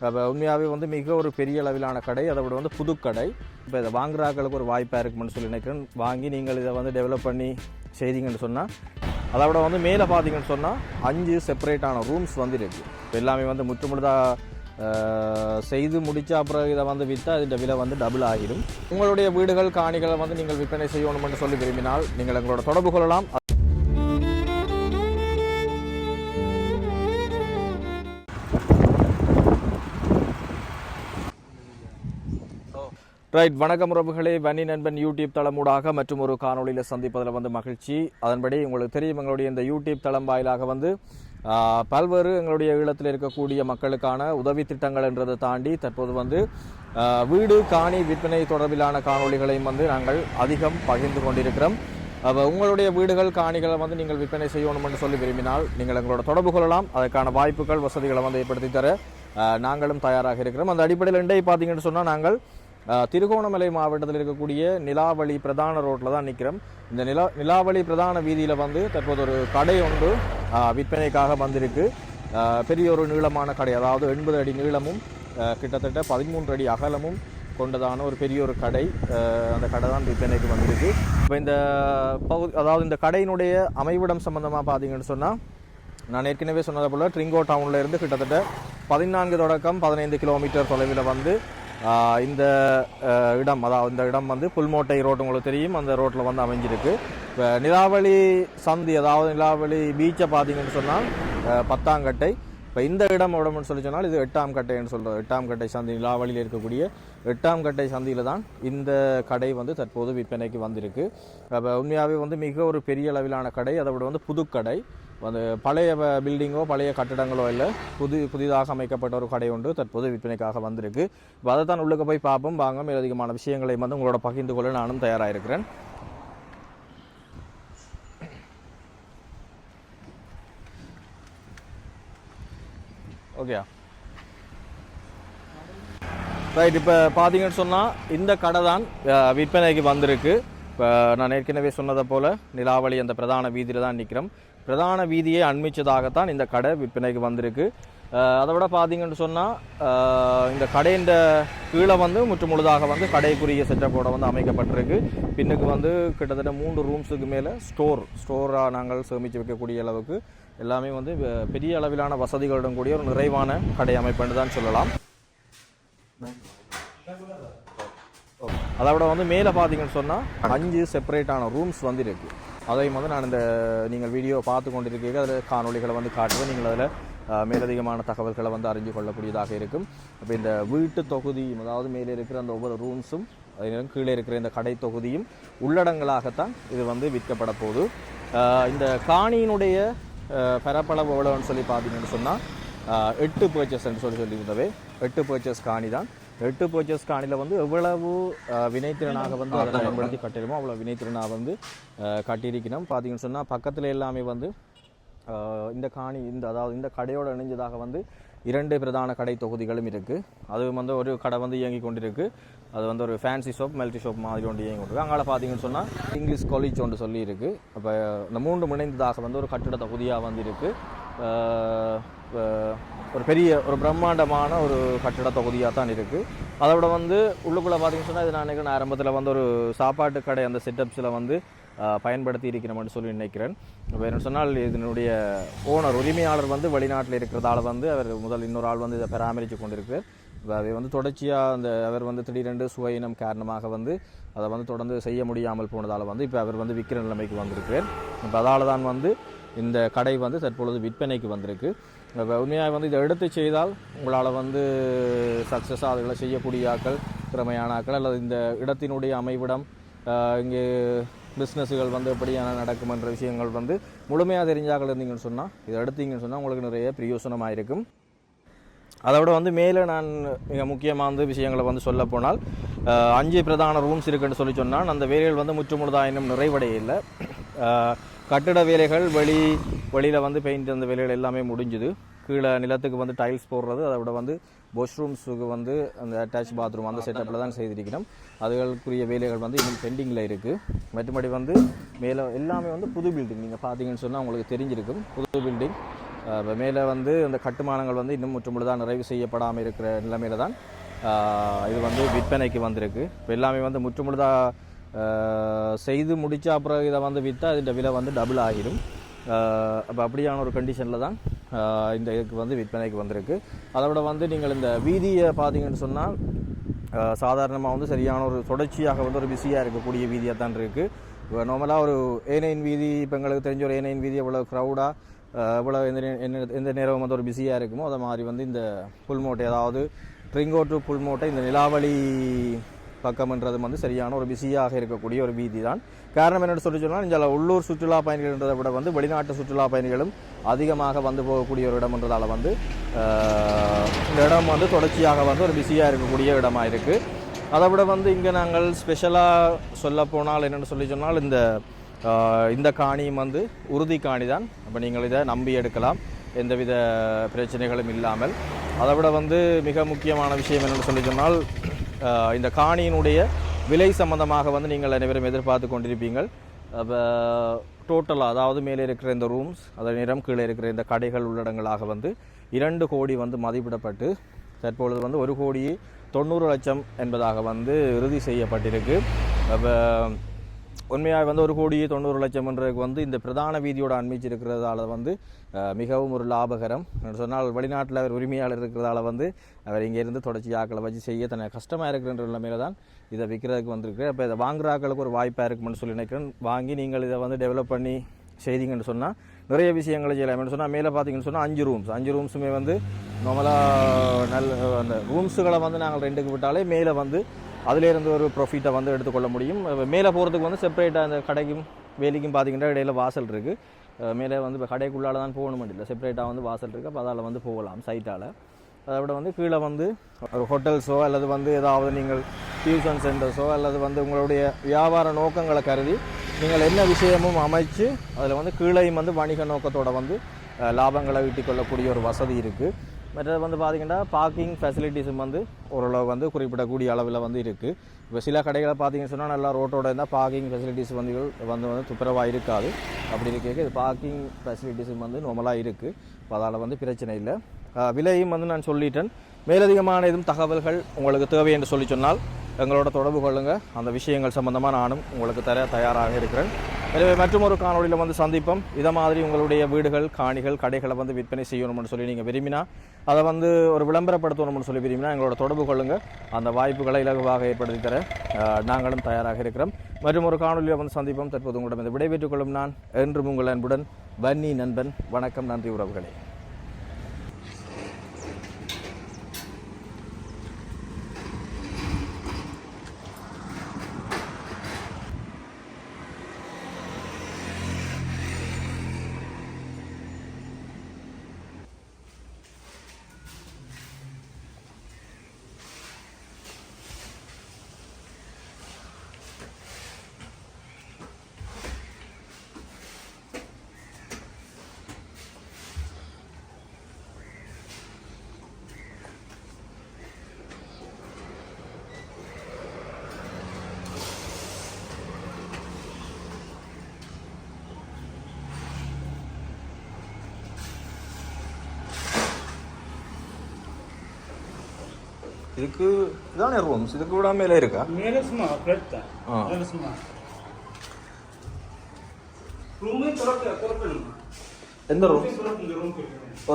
இப்போ உண்மையாகவே வந்து மிக ஒரு பெரிய அளவிலான கடை. அதை விட வந்து புதுக்கடை இப்போ இதை வாங்குறாக்களுக்கு ஒரு வாய்ப்பாக இருக்குமென்னு சொல்லி நினைக்கிறேன். வாங்கி நீங்கள் இதை வந்து டெவலப் பண்ணி செய்தீங்கன்னு சொன்னால் அதை விட வந்து மேலே பார்த்தீங்கன்னு சொன்னால் அஞ்சு செப்பரேட்டான ரூம்ஸ் வந்து இருக்குது இப்போ எல்லாமே வந்து முற்றுமுழுதாக செய்து முடிச்ச அப்புறம் இதை வந்து விற்றால் இதோட விலை வந்து டபுள் ஆகிடும். உங்களுடைய வீடுகள் காணிகளை வந்து நீங்கள் விற்பனை செய்யணும்னு சொல்லி விரும்பினால் நீங்கள் எங்களோட தொடர்பு கொள்ளலாம். ரைட் வணக்கம் உறவுகளே. வன்னி நண்பன் யூடியூப் தளமூடாக மற்றும் ஒரு காணொளியில் சந்திப்பதில் வந்து மகிழ்ச்சி. அதன்படி உங்களுக்கு தெரியும் எங்களுடைய இந்த யூடியூப் தளம் வாயிலாக வந்து பல்வேறு எங்களுடைய ஈழத்தில் இருக்கக்கூடிய மக்களுக்கான உதவி திட்டங்கள் என்றதை தாண்டி தற்போது வந்து வீடு காணி விற்பனை தொடர்பிலான காணொளிகளையும் வந்து நாங்கள் அதிகம் பகிர்ந்து கொண்டிருக்கிறோம். உங்களுடைய வீடுகள் காணிகளை வந்து நீங்கள் விற்பனை செய்யணும்னு சொல்லி விரும்பினால் நீங்கள் எங்களோட தொடர்பு கொள்ளலாம். அதற்கான வாய்ப்புகள் வசதிகளை வந்து ஏற்படுத்தி தர நாங்களும் தயாராக இருக்கிறோம். அந்த அடிப்படையில் இன்றைய பார்த்தீங்கன்னு சொன்னால் நாங்கள் திருகோணமலை மாவட்டத்தில் இருக்கக்கூடிய நிலாவளி பிரதான ரோட்டில் தான் நிற்கிறோம். இந்த நிலா நிலாவளி பிரதான வீதியில் வந்து தற்போது ஒரு கடை ஒன்று விற்பனைக்காக வந்திருக்கு. பெரிய ஒரு நீளமான கடை அதாவது எண்பது அடி நீளமும் கிட்டத்தட்ட பதிமூன்று அடி அகலமும் கொண்டதான ஒரு பெரிய ஒரு கடை அந்த கடை தான் விற்பனைக்கு வந்திருக்கு. இப்போ இந்த பகுதி அதாவது இந்த கடையினுடைய அமைவிடம் சம்மந்தமாக பார்த்தீங்கன்னு சொன்னால் நான் ஏற்கனவே சொன்னதை போல் ட்ரிங்கோ டவுனில் இருந்து கிட்டத்தட்ட பதினான்கு தொடக்கம் பதினைந்து கிலோமீட்டர் தொலைவில் வந்து இந்த இடம் அதாவது இந்த இடம் வந்து புல்மோட்டை ரோடு உங்களுக்கு தெரியும். அந்த ரோட்டில் வந்து அமைஞ்சிருக்கு. இப்போ நிலாவளி சந்தி அதாவது நிலாவளி பீச்சை பார்த்தீங்கன்னு சொன்னால் பத்தாம் பத்தாங்கட்டை இப்போ இந்த இடம் இடம்னு சொல்லி சொன்னால் இது எட்டாம் கட்டைன்னு சொல்கிறோம் எட்டாம் கட்டை சந்தி நிலாவளியில் இருக்கக்கூடிய எட்டாம் கட்டை சந்தியில் தான் இந்த கடை வந்து தற்போது விற்பனைக்கு வந்திருக்கு. அப்போ உண்மையாகவே வந்து மிக ஒரு பெரிய அளவிலான கடை. அதை விட வந்து புதுக்கடை. அந்த பழைய பில்டிங்கோ பழைய கட்டடங்களோ இல்லை புது புதிதாக அமைக்கப்பட்ட ஒரு கடை ஒன்று தற்போது விற்பனைக்காக வந்திருக்கு. இப்போ அதை தான் உள்ளுக்கு போய் பார்ப்போம். வாங்க மேலதிகமான விஷயங்களை வந்து உங்களோட பகிர்ந்து கொள்ள நானும் தயாராக இருக்கிறேன் ஓகேயா ரைட் இப்போ பார்த்தீங்கன்னு சொன்னால் இந்த கடை தான் விற்பனைக்கு வந்திருக்கு. இப்போ நான் ஏற்கனவே சொன்னதை போல் நிலாவளி அந்த பிரதான வீதியில் தான் நிற்கிறோம் பிரதான வீதியை அண்மிச்சதாகத்தான் இந்த கடை விற்பனைக்கு வந்திருக்கு. அதை விட பார்த்தீங்கன்னு சொன்னால் இந்த கடையின் கீழே வந்து முற்று முழுதாக வந்து கடைக்குரிய செட்டப்போட வந்து அமைக்கப்பட்டிருக்கு. பின்னுக்கு வந்து கிட்டத்தட்ட மூன்று ரூம்ஸுக்கு மேலே ஸ்டோர் ஸ்டோராக நாங்கள் சேமித்து வைக்கக்கூடிய அளவுக்கு எல்லாமே வந்து பெரிய அளவிலான வசதிகளுடன் கூடிய ஒரு நிறைவான கடை அமைப்புன்னு தான் சொல்லலாம். அதை விட வந்து மேலே பார்த்தீங்கன்னு சொன்னால் அஞ்சு செப்பரேட்டான ரூம்ஸ் வந்து இருக்கு அதையும் வந்து நான் இந்த நீங்கள் வீடியோ பார்த்து கொண்டிருக்கீங்க. அதில் காணொளிகளை வந்து காட்டுவேன் நீங்கள் அதில் மேலதிகமான தகவல்களை வந்து அறிஞ்சு கொள்ளக்கூடியதாக இருக்கும். அப்போ இந்த வீட்டு தொகுதியும் அதாவது மேலே இருக்கிற அந்த ஒவ்வொரு ரூம்ஸும் அதே நேரம் கீழே இருக்கிற இந்த கடை தொகுதியும் உள்ளடங்களாகத்தான் இது வந்து விற்கப்பட போகுது. இந்த காணியினுடைய பரப்பளவு எவ்வளோன்னு சொல்லி பார்த்தீங்கன்னு சொன்னால் எட்டு பர்ச்சேஸ்ன்னு சொல்லி சொல்லியிருந்தவே எட்டு பர்ச்சேஸ் காணி தான். எட்டு பர்ச்சேஸ் காணியில் வந்து எவ்வளவு வினைத்திறனாக வந்து அதை பயன்படுத்தி கட்டிடுமோ அவ்வளோ வினைத்திறனாக வந்து கட்டியிருக்கணும். பார்த்தீங்கன்னு சொன்னால் பக்கத்தில் எல்லாமே வந்து இந்த காணி இந்த அதாவது இந்த கடையோட இணைஞ்சதாக வந்து இரண்டு பிரதான கடை தொகுதிகளும் இருக்குது அது வந்து ஒரு கடை வந்து இயங்கி கொண்டிருக்கு. அது வந்து ஒரு ஃபேன்சி ஷாப் மல்டி ஷாப் மாதிரி ஒன்று இயங்கி கொண்டிருக்கு. அங்கால பார்த்தீங்கன்னு சொன்னால் இங்கிலீஷ் காலேஜ் ஒன்று சொல்லி இருக்கு அப்போ இந்த மூன்று இணைந்ததாக வந்து ஒரு கட்டிட தொகுதியாக வந்து இருக்கு. ஆஹ் ஆஹ் ஒரு பெரிய ஒரு பிரம்மாண்டமான ஒரு கட்டிட தொகுதியாக தான் இருக்குது அதோட வந்து உள்ளுக்குள்ளே பார்த்தீங்கன்னு சொன்னால் இது நான் நினைக்கிறேன் ஆரம்பத்தில் வந்து ஒரு சாப்பாட்டு கடை அந்த செட்டப்ஸில் வந்து பயன்படுத்தி இருக்கிறோம்னு சொல்லி நினைக்கிறேன். இப்போ என்ன சொன்னால் இதனுடைய ஓனர் உரிமையாளர் வந்து வெளிநாட்டில் இருக்கிறதால வந்து அவர் முதல் இன்னொரு ஆள் வந்து இதை பராமரித்து கொண்டிருக்கிறார். அதை வந்து தொடர்ச்சியாக அந்த அவர் வந்து திடீரென்று சுவையினம் காரணமாக வந்து அதை வந்து தொடர்ந்து செய்ய முடியாமல் போனதால் வந்து இப்போ அவர் வந்து விற்கிற நிலைமைக்கு வந்திருக்கிறார். இப்போ அதால் தான் வந்து இந்த கடை வந்து தற்பொழுது விற்பனைக்கு வந்திருக்கு. உண்மையாக வந்து இதை எடுத்து செய்தால் உங்களால் வந்து சக்ஸஸாக அதுகளை செய்யக்கூடிய ஆக்கள் திறமையான ஆக்கள் அல்லது இந்த இடத்தினுடைய அமைவிடம் இங்கே பிஸ்னஸுகள் வந்து எப்படியான நடக்குமென்ற விஷயங்கள் வந்து முழுமையாக தெரிஞ்சாக்கள் இருந்தீங்கன்னு சொன்னால் இதை எடுத்தீங்கன்னு சொன்னால் உங்களுக்கு நிறைய பிரயோசனமாக இருக்கும் அதை விட வந்து மேலே நான் மிக முக்கியமாக வந்து விஷயங்களை வந்து சொல்ல போனால் அஞ்சு பிரதான ரூம்ஸ் இருக்குன்னு சொல்லி சொன்னால் அந்த வேலைகள் வந்து முற்றுமுழுதாக இன்னும் நிறைவடைய இல்லை கட்டிட வேலைகள் வெளி வெளியில் வந்து பெயிண்ட் அந்த வேலைகள் எல்லாமே முடிஞ்சுது. கீழே நிலத்துக்கு வந்து டைல்ஸ் போடுறது அதை விட வந்து வாஷ்ரூம்ஸுக்கு வந்து அந்த அட்டாச் பாத்ரூம் அந்த செட்டப்பில் தான் செய்திருக்கிறோம். அதுகளுக்குரிய வேலைகள் வந்து இன்னும் பெண்டிங்கில் இருக்குது மற்றபடி வந்து மேலே எல்லாமே வந்து புது பில்டிங் நீங்கள் பார்த்தீங்கன்னு சொன்னால் உங்களுக்கு தெரிஞ்சிருக்கும். புது பில்டிங் மேலே வந்து இந்த கட்டுமானங்கள் வந்து இன்னும் முற்றுமுழுதாக நிறைவு செய்யப்படாமல் இருக்கிற நிலைமையில தான் இது வந்து விற்பனைக்கு வந்திருக்கு. இப்போ எல்லாமே வந்து முற்றுமுழுதாக செய்து முடித்த அப்புறம் இதை வந்து விற்றா இந்த விலை வந்து டபுள் ஆகிடும் அப்போ அப்படியான ஒரு கண்டிஷனில் தான் இந்த இதுக்கு வந்து விற்பனைக்கு வந்திருக்கு. அதோட வந்து நீங்கள் இந்த வீதியை பார்த்தீங்கன்னு சொன்னால் சாதாரணமாக வந்து சரியான ஒரு தொடர்ச்சியாக வந்து ஒரு பிஸியாக இருக்கக்கூடிய வீதியாக தான் இருக்குது இப்போ நார்மலாக ஒரு ஏனையின் வீதி இப்போ எங்களுக்கு தெரிஞ்ச ஒரு ஏனையின் வீதி எவ்வளோ க்ரௌடாக எவ்வளோ எந்த நே- என்ன- எந்த நேரம் வந்து ஒரு பிஸியாக இருக்குமோ அதை மாதிரி வந்து இந்த புல்மோட்டை அதாவது ட்ரிங்கோ டு புல்மோட்டை இந்த நிலாவளி பக்கம்ன்றது வந்து சரியான ஒரு பிஸியாக இருக்கக்கூடிய ஒரு வீதி தான் காரணம் என்னென்னு சொல்லி சொன்னால் இந்த உள்ளூர் சுற்றுலா பயணிகள்ன்றதை விட வந்து வெளிநாட்டு சுற்றுலா பயணிகளும் அதிகமாக வந்து போகக்கூடிய ஒரு இடம்ன்றதால் வந்து இந்த இடம் வந்து தொடர்ச்சியாக வந்து ஒரு பிஸியாக இருக்கக்கூடிய இடமாக இருக்குது அதை விட வந்து இங்கே நாங்கள் ஸ்பெஷலாக சொல்ல போனால் என்னென்னு சொல்லி சொன்னால் இந்த இந்த காணியும் வந்து உறுதி காணி தான் அப்போ நீங்கள் இதை நம்பி எடுக்கலாம். எந்தவித பிரச்சனைகளும் இல்லாமல். அதை விட வந்து மிக முக்கியமான விஷயம் என்னென்னு சொல்லி சொன்னால் இந்த காணியினுடைய விலை சம்பந்தமாக வந்து நீங்கள் அனைவரும் எதிர்பார்த்து கொண்டிருப்பீங்கள். டோட்டலாக அதாவது மேலே இருக்கிற இந்த ரூம்ஸ் அதன் நிறம் கீழே இருக்கிற இந்த கடைகள் உள்ளடங்களாக வந்து இரண்டு கோடி வந்து மதிப்பிடப்பட்டு தற்பொழுது வந்து ஒரு கோடி தொண்ணூறு லட்சம் என்பதாக வந்து இறுதி செய்யப்பட்டிருக்கு. அப்போ உண்மையாக வந்து ஒரு கோடி தொண்ணூறு லட்சம் என்றதுக்கு வந்து இந்த பிரதான வீதியோட அண்மிச்சிருக்கிறதால வந்து மிகவும் ஒரு லாபகரம். சொன்னால் வெளிநாட்டில் அவர் உரிமையாளர் இருக்கிறதால வந்து அவர் இங்கேருந்து தொடர்ச்சி ஆக்களை வச்சு செய்ய தன்னை கஷ்டமாக இருக்கிறன்ற நிலைமையில தான் இதை விற்கிறதுக்கு வந்திருக்கு அப்போ இதை வாங்குற ஆக்களுக்கு ஒரு வாய்ப்பாக இருக்கும்னு சொல்லி நினைக்கிறேன். வாங்கி நீங்கள் இதை வந்து டெவலப் பண்ணி செய்தீங்கன்னு சொன்னால் நிறைய விஷயங்களை செய்யலாம். சொன்னால் மேலே பார்த்தீங்கன்னு சொன்னால் அஞ்சு ரூம்ஸ் அஞ்சு ரூம்ஸுமே வந்து நார்மலாக நல்ல அந்த ரூம்ஸுகளை வந்து நாங்கள் ரெண்டுக்கு விட்டாலே மேலே வந்து அதிலேருந்து ஒரு ப்ராஃபிட்டை வந்து எடுத்துக்கொள்ள முடியும். மேலே போகிறதுக்கு வந்து செப்பரேட்டாக அந்த கடைக்கும் வேலைக்கும் பார்த்தீங்கன்னா இடையில வாசல் இருக்குது மேலே வந்து இப்போ கடைக்குள்ளால தான் போகணும் இல்லை. செப்பரேட்டாக வந்து வாசல் இருக்குது அப்போ அதால் வந்து போகலாம் சைட்டால் அதை விட வந்து கீழே வந்து ஒரு ஹோட்டல்ஸோ அல்லது வந்து ஏதாவது நீங்கள் டியூஷன் சென்டர்ஸோ அல்லது வந்து உங்களுடைய வியாபார நோக்கங்களை கருதி நீங்கள் என்ன விஷயமும் அமைச்சு அதில் வந்து கீழையும் வந்து வணிக நோக்கத்தோட வந்து லாபங்களை ஈட்டிக்கொள்ளக்கூடிய ஒரு வசதி இருக்குது மற்றது வந்து பார்த்தீங்கன்னா பார்க்கிங் ஃபெசிலிட்டிஸும் வந்து ஓரளவு வந்து குறிப்பிடக்கூடிய அளவில் வந்து இருக்குது இப்போ சில கடைகளை பார்த்தீங்கன்னு சொன்னால் நல்லா ரோட்டோட இருந்தால் பார்க்கிங் ஃபெசிலிட்டிஸ் வந்து வந்து வந்து துப்புரவாக இருக்காது. அப்படி இருக்க இது பார்க்கிங் ஃபெசிலிட்டிஸும் வந்து நார்மலாக இருக்குது இப்போ அதால் வந்து பிரச்சனை இல்லை. விலையும் வந்து நான் சொல்லிட்டேன். மேலதிகமான எதுவும் தகவல்கள் உங்களுக்கு தேவை என்று சொல்லி சொன்னால் எங்களோட தொடர்பு கொள்ளுங்கள் அந்த விஷயங்கள் சம்பந்தமாக நானும் உங்களுக்கு தர தயாராக இருக்கிறேன். எனவே மற்றும் ஒரு காணொளியில் வந்து சந்திப்போம். இதை மாதிரி உங்களுடைய வீடுகள் காணிகள் கடைகளை வந்து விற்பனை செய்யணும்னு சொல்லி நீங்கள் விரும்பினா அதை வந்து ஒரு விளம்பரப்படுத்தணும்னு சொல்லி விரும்பினா எங்களோட தொடர்பு கொள்ளுங்கள் அந்த வாய்ப்புகளை இலகுவாக ஏற்படுத்தி தர நாங்களும் தயாராக இருக்கிறோம். மற்றும் ஒரு காணொலியில் வந்து சந்திப்போம். தற்போது உங்களிடம் இந்த விடைபெற்றுக் கொள்ளும் நான் என்றும் உங்கள் அன்புடன் வன்னி நண்பன். வணக்கம் நன்றி உறவுகளே. ഇതൊക്കെ ഇതാണ് റൂംസ് ഇതൊക്കെ ഇവിടെ മേലെ ആയിരിക്കാ എന്താ റൂം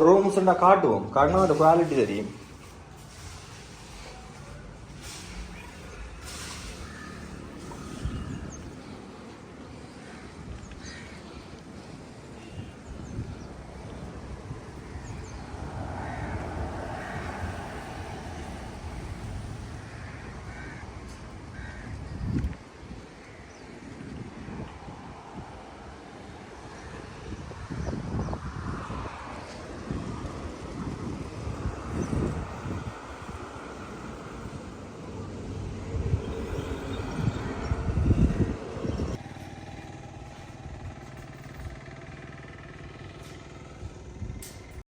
റൂംസ് ഉണ്ടാ കാട്ടുപോകും കാട്ടിനാട്ട് ക്വാളിറ്റി തരും